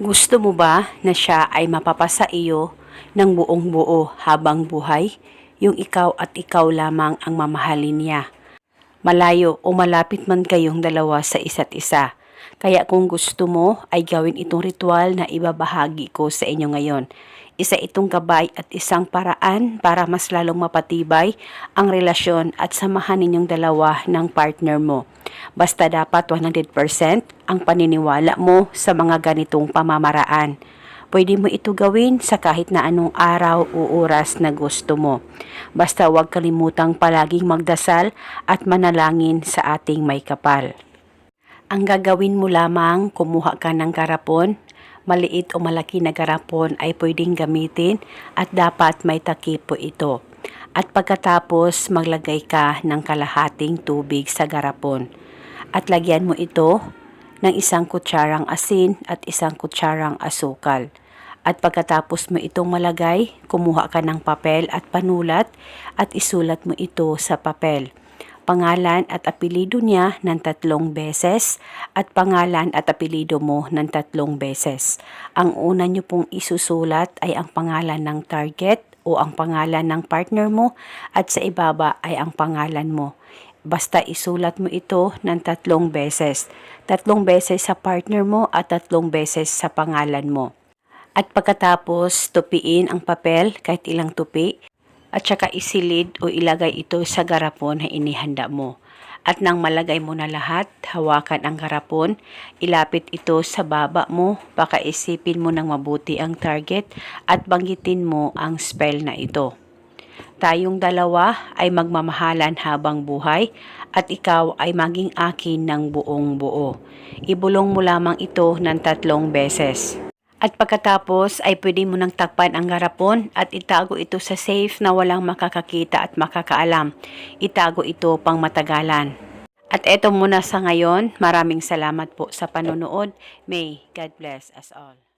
Gusto mo ba na siya ay mapapasa iyo ng buong buo habang buhay? Yung ikaw at ikaw lamang ang mamahalin niya. Malayo o malapit man kayong dalawa sa isa't isa. Kaya kung gusto mo ay gawin itong ritual na ibabahagi ko sa inyo ngayon. Isa itong gabay at isang paraan para mas lalong mapatibay ang relasyon at samahan ninyong dalawa ng partner mo. Basta dapat 100% ang paniniwala mo sa mga ganitong pamamaraan. Pwede mo ito gawin sa kahit na anong araw o oras na gusto mo. Basta huwag kalimutang palaging magdasal at manalangin sa ating may kapal. Ang gagawin mo lamang, kumuha ka ng garapon. Maliit o malaki na garapon ay pwedeng gamitin at dapat may takip po ito. At pagkatapos maglagay ka ng kalahating tubig sa garapon. At lagyan mo ito ng isang kutsarang asin at isang kutsarang asukal. At pagkatapos mo itong malagay, kumuha ka ng papel at panulat at isulat mo ito sa papel pangalan at apelido niya ng tatlong beses at pangalan at apelido mo ng tatlong beses. Ang una niyo pong isusulat ay ang pangalan ng target o ang pangalan ng partner mo at sa ibaba ay ang pangalan mo. Basta isulat mo ito ng tatlong beses. Tatlong beses sa partner mo at tatlong beses sa pangalan mo. At pagkatapos, tupiin ang papel kahit ilang tupi at saka isilid o ilagay ito sa garapon na inihanda mo. At nang malagay mo na lahat, hawakan ang garapon, ilapit ito sa baba mo, pakaisipin mo ng mabuti ang target at banggitin mo ang spell na ito. Tayong dalawa ay magmamahalan habang buhay at ikaw ay maging akin ng buong buo. Ibulong mo lamang ito ng tatlong beses. At pagkatapos ay pwede mo nang takpan ang garapon at itago ito sa safe na walang makakakita at makakaalam. Itago ito pang matagalan. At eto muna sa ngayon, maraming salamat po sa panonood. May God bless us all.